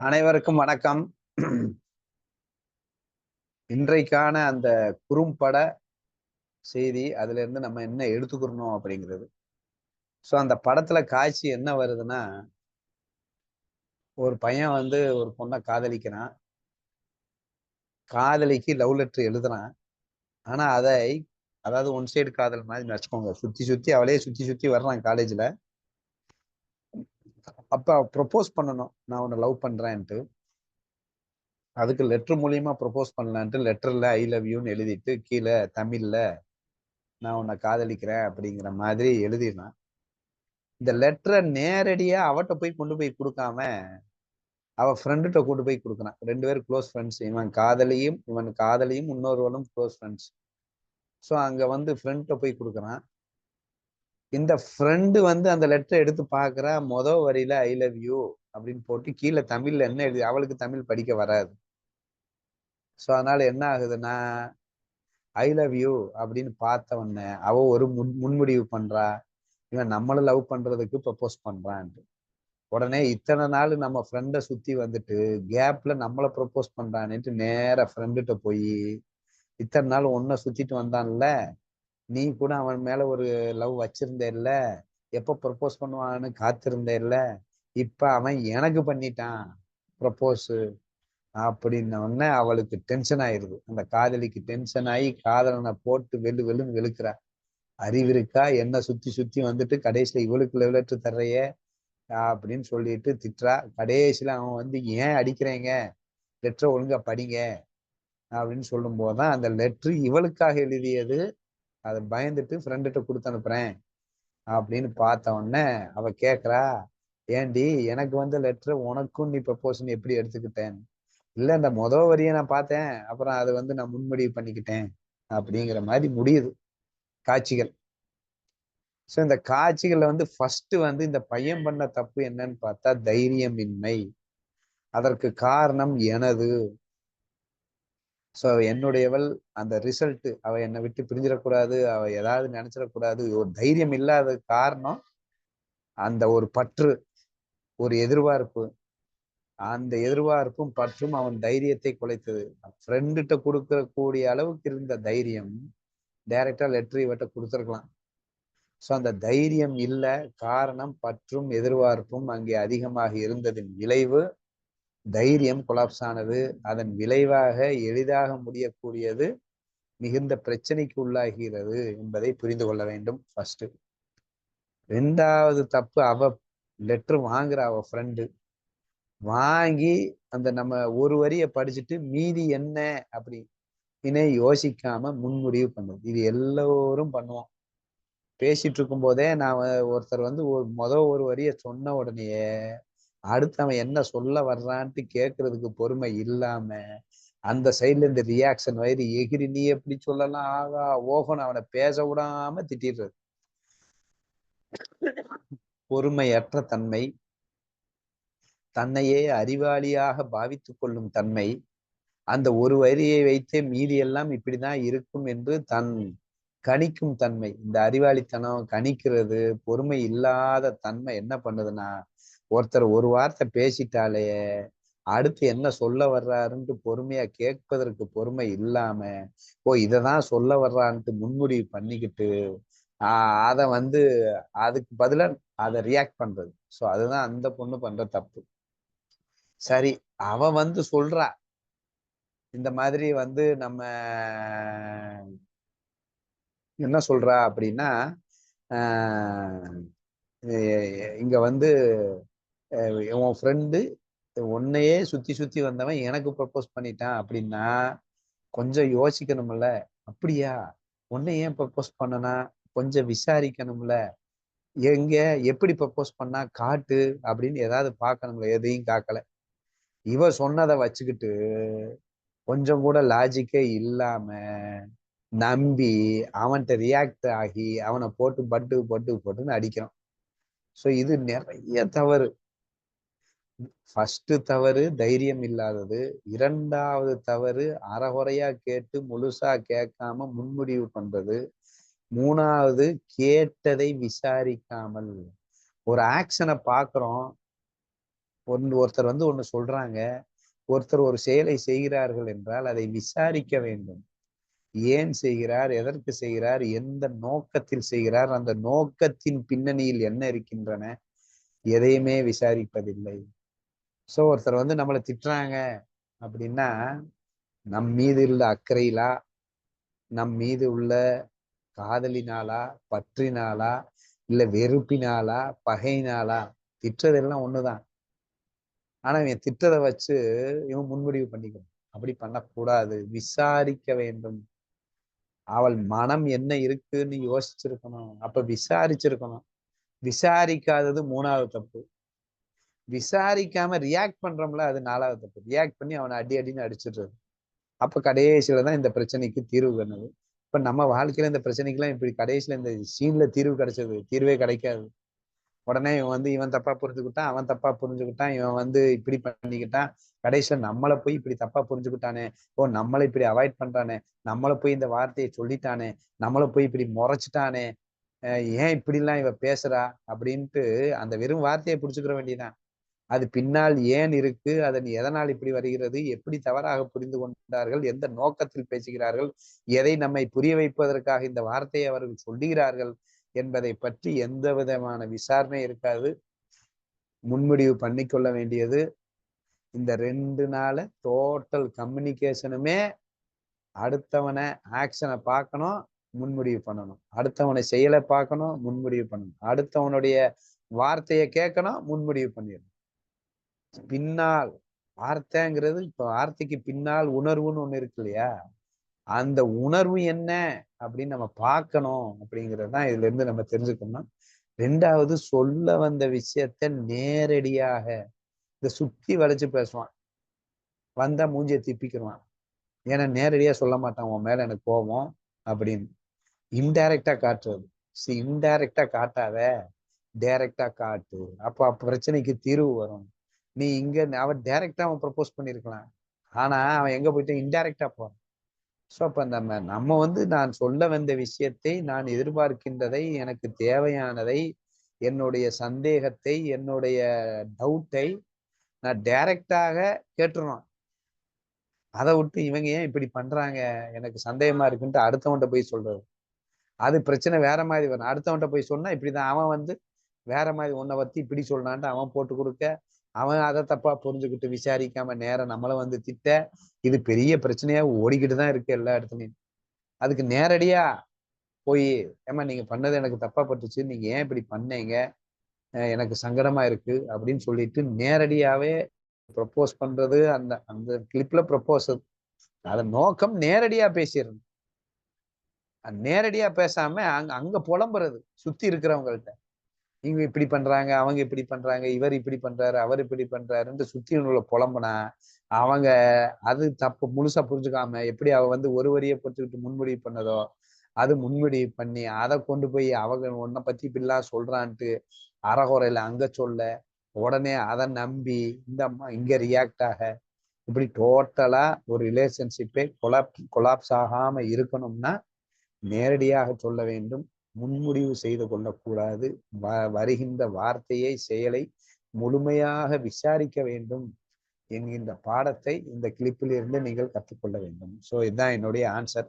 அனைவருக்கும் வணக்கம். இன்றைக்கான அந்த குறும்பட செய்தி அதுல இருந்து நம்ம என்ன எடுத்துக்கிறணும் அப்படிங்கிறது. ஸோ அந்த படத்துல காட்சி என்ன வருதுன்னா ஒரு பையன் வந்து ஒரு பொண்ணை காதலிக்கிறான். காதலிக்கு லவ் லெட்டர் எழுதுறான். ஆனா அதை அதாவது ஒன் சைடு காதல் மாதிரி வச்சுக்கோங்க. சுத்தி சுத்தி அவளே சுத்தி சுத்தி வர்றான் காலேஜ்ல அப்ப ப்ரொப்போஸ் பண்ணணும். நான் உன்னை லவ் பண்றேன்ட்டு. அதுக்கு லெட்டர் மூலியமா ப்ரொப்போஸ் பண்ணலான்ட்டு லெட்டர்ல ஐ லவ் யூன்னு எழுதிட்டு கீழே தமிழ்ல நான் உன்னை காதலிக்கிறேன் அப்படிங்கிற மாதிரி எழுதினான் இந்த லெட்டரை நேரடியா அவட்ட போய் கொண்டு போய் கொடுக்காம அவ ஃப்ரெண்டுகிட்ட கொண்டு போய் கொடுக்குறான் ரெண்டு பேரும் க்ளோஸ் ஃப்ரெண்ட்ஸ் இவன் காதலியும் இவன் காதலியும் இன்னொருவனும் க்ளோஸ் ஃப்ரெண்ட்ஸ் ஸோ அங்க வந்து ஃப்ரெண்ட்ட போய் கொடுக்குறான் இந்த ஃப்ரெண்டு வந்து அந்த லெட்டரை எடுத்து பார்க்குறா மொத வரியில ஐ லவ் யூ அப்படின்னு போட்டு கீழே தமிழ்ல என்ன எழுதி அவளுக்கு தமிழ் படிக்க வராது. ஸோ அதனால என்ன ஆகுதுன்னா ஐ லவ் யூ அப்படின்னு பார்த்த உடனே அவ ஒரு முன் முன்முடிவு பண்றா. இவன் நம்மளை லவ் பண்றதுக்கு ப்ரப்போஸ் பண்றான்ட்டு. உடனே இத்தனை நாள் நம்ம ஃப்ரெண்டை சுத்தி வந்துட்டு கேப்ல நம்மளை ப்ரப்போஸ் பண்றான்ட்டு நேர ஃப்ரெண்டுகிட்ட போய் இத்தனை நாள் ஒன்ன சுத்திட்டு வந்தான்ல நீ கூட அவன் மேல ஒரு லவ் வச்சிருந்த இல்ல? எப்ப ப்ரப்போஸ் பண்ணுவான்னு காத்திருந்த இல்ல? இப்ப அவன் எனக்கு பண்ணிட்டான் ப்ரப்போஸ் அப்படின்ன உடனே அவளுக்கு டென்ஷன் ஆயிருது. அந்த காதலிக்கு டென்ஷன் ஆகி காதலனை போட்டு வெல்லு வெல்லுன்னு வெளுக்கிறா. அறிவு இருக்கா? என்ன சுத்தி சுத்தி வந்துட்டு கடைசியில இவளுக்கு லெவலட்டு தர்றையே அப்படின்னு சொல்லிட்டு திட்டுறா. கடைசியில அவன் வந்து ஏன் அடிக்கிறீங்க? லெட்டரை ஒழுங்கா படிங்க. அப்படின்னு சொல்லும் போதுதான் அந்த லெட்ரு இவளுக்காக எழுதியது. அதை பயந்துட்டு ஃப்ரெண்டுகிட்ட கொடுத்து அனுப்புறேன் அப்படின்னு பார்த்த உடனே அவ கேட்குறா ஏண்டி எனக்கு வந்த லெட்டர் உனக்கும் நீ ப்ரப்போசன் எப்படி எடுத்துக்கிட்டேன்? இல்லை இந்த முத வரியை நான் பார்த்தேன். அப்புறம் அதை வந்து நான் முன்முடிவு பண்ணிக்கிட்டேன். அப்படிங்கிற மாதிரி முடியுது காட்சிகள். ஸோ இந்த காட்சிகளில் வந்து ஃபர்ஸ்ட் வந்து இந்த பையன் பண்ண தப்பு என்னன்னு பார்த்தா தைரியமின்மை. அதற்கு காரணம் எனது. ஸோ என்னுடையவள் அந்த ரிசல்ட் அவள் என்னை விட்டு பிரிஞ்சிடக்கூடாது அவள் ஏதாவது நினைச்சிடக்கூடாது ஒரு தைரியம் இல்லாத காரணம் அந்த ஒரு பற்று ஒரு எதிர்பார்ப்பு. அந்த எதிர்பார்ப்பும் பற்றும் அவன் தைரியத்தை குலைத்தது. ஃப்ரெண்டுகிட்ட கொடுக்கக்கூடிய அளவுக்கு இருந்த தைரியம் டைரக்டா லெட்டர் இவட்ட கொடுத்துருக்கலாம். ஸோ அந்த தைரியம் இல்லை காரணம் பற்றும் எதிர்பார்ப்பும் அங்கே அதிகமாக இருந்ததின் விளைவு தைரியம் கொலாப்ஸ் ஆனது அதன் விளைவாக எளிதாக முடியக்கூடியது மிகுந்த பிரச்சனைக்கு உள்ளாகிறது என்பதை புரிந்து கொள்ள வேண்டும் ஃபர்ஸ்ட் ரெண்டாவது தப்பு அவ லெட்ரு வாங்குற அவ ஃப்ரெண்டு வாங்கி அந்த நம்ம ஒரு வரிய படிச்சுட்டு மீதி என்ன அப்படி இனே யோசிக்காம முன்முடிவு பண்ணுது. இது எல்லோரும் பண்ணுவோம். பேசிட்டு இருக்கும் போதே நான் ஒருத்தர் வந்து ஒரு மொத ஒரு வரிய சொன்ன உடனேயே அடுத்து அவன் என்ன சொல்ல வர்றான்ட்டு கேட்கறதுக்கு பொறுமை இல்லாம அந்த சைட்ல இருந்து ரியாக்ஷன் வயிறு எகிரி நீ எப்படி சொல்லலாம்? ஆகா ஓகன் அவனை பேச விடாம திட்டிடுறது. பொறுமையற்ற தன்மை தன்னையே அறிவாளியாக பாவித்துக் கொள்ளும் தன்மை அந்த ஒரு வரியை வைத்தே மீதி எல்லாம் இப்படிதான் இருக்கும் என்று தன் கணிக்கும் தன்மை. இந்த அறிவாளித்தனம் கணிக்கிறது பொறுமை இல்லாத தன்மை என்ன பண்ணுதுன்னா ஒருத்தர் ஒரு வார்த்தை பேசிட்டாலே அடுத்து என்ன சொல்ல வர்றாருன்ட்டு பொறுமையா கேட்பதற்கு பொறுமை இல்லாம ஓ இததான் சொல்ல வர்றான்ட்டு முன்முடிவு பண்ணிக்கிட்டு ஆஹ் அதை வந்து அதுக்கு பதிலா அதை ரியாக்ட் பண்றது. ஸோ அதுதான் அந்த பொண்ணு பண்ற தப்பு. சரி அவ வந்து சொல்றா. இந்த மாதிரி வந்து நம்ம என்ன சொல்றா அப்படின்னா இங்க வந்து உன் ஃப்ரெண்டு உன்னையே சுத்தி சுத்தி வந்தவன் எனக்கு ப்ரப்போஸ் பண்ணிட்டான் அப்படின்னா கொஞ்சம் யோசிக்கணும்ல. அப்படியா? உன்னை ஏன் ப்ரப்போஸ் பண்ணனா? கொஞ்சம் விசாரிக்கணும்ல. எங்க எப்படி ப்ரப்போஸ் பண்ணா? காட்டு அப்படின்னு ஏதாவது பார்க்கணும்ல. எதையும் காக்கல. இவ சொன்னதை வச்சுக்கிட்டு கொஞ்சம் கூட லாஜிக்கே இல்லாம நம்பி அவன்கிட்ட ரியாக்ட் ஆகி அவனை போட்டு பட்டு பட்டு போட்டுன்னு அடிக்கிறான். ஸோ இது நிறைய தவறு. ஃபர்ஸ்ட் தவறு தைரியம் இல்லாதது. இரண்டாவது தவறு அறகுறையா கேட்டு முழுசா கேட்காம முன்முடிவு பண்றது. மூணாவது கேட்டதை விசாரிக்காமல். ஒரு ஆக்ஷனை பார்க்குறோம். ஒன்று ஒருத்தர் வந்து ஒண்ணு சொல்றாங்க. ஒருத்தர் ஒரு செயலை செய்கிறார்கள் என்றால் அதை விசாரிக்க வேண்டும். ஏன் செய்கிறார்? எதற்கு செய்கிறார்? எந்த நோக்கத்தில் செய்கிறார்? அந்த நோக்கத்தின் பின்னணியில் என்ன இருக்கின்றன? எதையுமே விசாரிப்பதில்லை. சோ ஒருத்தர் வந்து நம்மளை திட்டுறாங்க அப்படின்னா நம் மீது உள்ள அக்கறையிலா நம் மீது உள்ள காதலினாலா பற்றினாலா இல்ல வெறுப்பினாலா பகையினாலா திட்டுறதெல்லாம் ஒண்ணுதான். ஆனா இவன் திட்டதை வச்சு இவன் முன்முடிவு பண்ணிக்கணும். அப்படி பண்ணக்கூடாது. விசாரிக்க வேண்டும். அவள் மனம் என்ன இருக்குன்னு யோசிச்சிருக்கணும். அப்ப விசாரிச்சிருக்கணும். விசாரிக்காதது மூணாவது தப்பு. விசாரிக்காம ரியாக்ட் பண்றோம்ல அது நாலாவது தப்பு. ரியாக்ட் பண்ணி அவனை அடி அடின்னு அடிச்சிடுறது. அப்ப கடைசியில தான் இந்த பிரச்சனைக்கு தீர்வு கண்ணது இப்ப நம்ம வாழ்க்கையில இந்த பிரச்சனைக்கெல்லாம் இப்படி கடைசியில இந்த சீன்ல தீர்வு கிடைச்சது. தீர்வே கிடைக்காது. உடனே இவன் வந்து இவன் தப்பா புரிஞ்சுக்கிட்டான் அவன் தப்பா புரிஞ்சுக்கிட்டான் இவன் வந்து இப்படி பண்ணிக்கிட்டான். கடைசியில நம்மளை போய் இப்படி தப்பா புரிஞ்சுக்கிட்டானே. ஓ நம்மளை இப்படி அவாய்ட் பண்றானே. நம்மளை போய் இந்த வார்த்தையை சொல்லிட்டானே. நம்மளை போய் இப்படி முறைச்சிட்டானே. ஏன் இப்படி எல்லாம் இவ பேசுறா? அப்படின்ட்டு அந்த வெறும் வார்த்தையை புடிச்சுக்கிற வேண்டியதான் அது பின்னால் ஏன் இருக்கு? அதன் எதனால் இப்படி வருகிறது? எப்படி தவறாக புரிந்து கொண்டார்கள்? எந்த நோக்கத்தில் பேசுகிறார்கள்? எதை நம்மை புரிய வைப்பதற்காக இந்த வார்த்தையை அவர்கள் சொல்லுகிறார்கள் என்பதை பற்றி எந்த விதமான விசாரணை இருக்காது. முன்முடிவு பண்ணிக்கொள்ள வேண்டியது. இந்த ரெண்டு நாள டோட்டல் கம்யூனிகேஷனுமே அடுத்தவனை ஆக்ஷனை பார்க்கணும் முன்முடிவு பண்ணணும். அடுத்தவனை செயலை பார்க்கணும் முன்முடிவு பண்ணணும். அடுத்தவனுடைய வார்த்தையை கேட்கணும் முன்முடிவு பண்ணிடணும். பின்னால் வார்த்தைங்கிறது இப்ப வார்த்தைக்கு பின்னால் உணர்வுன்னு ஒண்ணு இருக்கு இல்லையா? அந்த உணர்வு என்ன அப்படின்னு நம்ம பார்க்கணும் அப்படிங்கிறது தான் இதுல இருந்து நம்ம தெரிஞ்சுக்கணும். ரெண்டாவது சொல்ல வந்த விஷயத்த நேரடியாக இந்த சுத்தி வளைச்சு பேசுவான். வந்தா மூஞ்சிய திப்பிக்கிடுவான் ஏன்னா நேரடியா சொல்ல மாட்டான் உன் மேல எனக்கு கோபம் அப்படின்னு. இன்டைரக்டா காட்டுறது சி இன்டைரக்டா காட்டாத. டைரக்டா காட்டு. அப்ப பிரச்சனைக்கு தீர்வு வரும். நீ இங்க அவன் டைரக்டா அவன் ப்ரப்போஸ் பண்ணிருக்கலாம் ஆனா அவன் எங்க போயிட்டு? இன்டைரக்டா போறான். ஸோ அப்ப நம்ம நம்ம வந்து நான் சொல்ல வந்த விஷயத்தை நான் எதிர்பார்க்கின்றதை எனக்கு தேவையானதை என்னுடைய சந்தேகத்தை என்னுடைய டவுட்டை நான் டைரக்டாக கேட்டுருவான். அதை விட்டு இவங்க ஏன் இப்படி பண்றாங்க? எனக்கு சந்தேகமா இருக்குன்ட்டு அடுத்தவன்கிட்ட போய் சொல்றது. அது பிரச்சனை வேற மாதிரி வரும். அடுத்தவன்கிட்ட போய் சொன்னா இப்படிதான். அவன் வந்து வேற மாதிரி உன்னை பத்தி இப்படி சொன்னான்ட்டு அவன் போட்டு கொடுக்க அவன் அதை தப்பா புரிஞ்சுக்கிட்டு விசாரிக்காம நேரம் நம்மள வந்து திட்ட இது பெரிய பிரச்சனையா ஓடிக்கிட்டு தான் இருக்கு எல்லா இடத்துலையும். அதுக்கு நேரடியா போய் ஏமா நீங்க பண்ணது எனக்கு தப்பா பட்டுச்சு நீங்க ஏன் இப்படி பண்ணீங்க? எனக்கு சங்கடமா இருக்கு அப்படின்னு சொல்லிட்டு நேரடியாவே ப்ரப்போஸ் பண்றது அந்த அந்த கிளிப்ல ப்ரப்போஸ் அத. நோக்கம் நேரடியா பேசிடணும். நேரடியா பேசாம அங்க அங்க புலம்புறது சுத்தி இருக்கிறவங்கள்ட்ட. இவங்க இப்படி பண்றாங்க அவங்க இப்படி பண்றாங்க இவர் இப்படி பண்றாரு அவர் இப்படி பண்றாருன்னு சுத்தி உள்ள புலம்புனா அவங்க அது தப்பு முழுசா புரிஞ்சுக்காம எப்படி அவ வந்து ஒரு வரியை பொறுத்துக்கிட்டு முன்முடிவு பண்ணதோ அது முன்முடிவு பண்ணி அதை கொண்டு போய் அவங்க உன்னை பத்தி இப்படிலாம் சொல்றான்ட்டு அறகுறையில அங்க சொல்ல உடனே அதை நம்பி இந்த அம்மா இங்க ரியாக்ட் ஆக இப்படி டோட்டலா ஒரு ரிலேஷன்ஷிப்பே கொலாப் கொலாப்ஸ் ஆகாம இருக்கணும்னா நேரடியாக சொல்ல வேண்டும். முன்முடிவு செய்து கொள்ளக்கூடாது. வ வருகின்ற வார்த்தையை செயலை முழுமையாக விசாரிக்க வேண்டும் என்கின்ற பாடத்தை இந்த கிளிப்பில் இருந்து நீங்கள் கற்றுக்கொள்ள வேண்டும். ஸோ இதுதான் என்னுடைய ஆன்சர்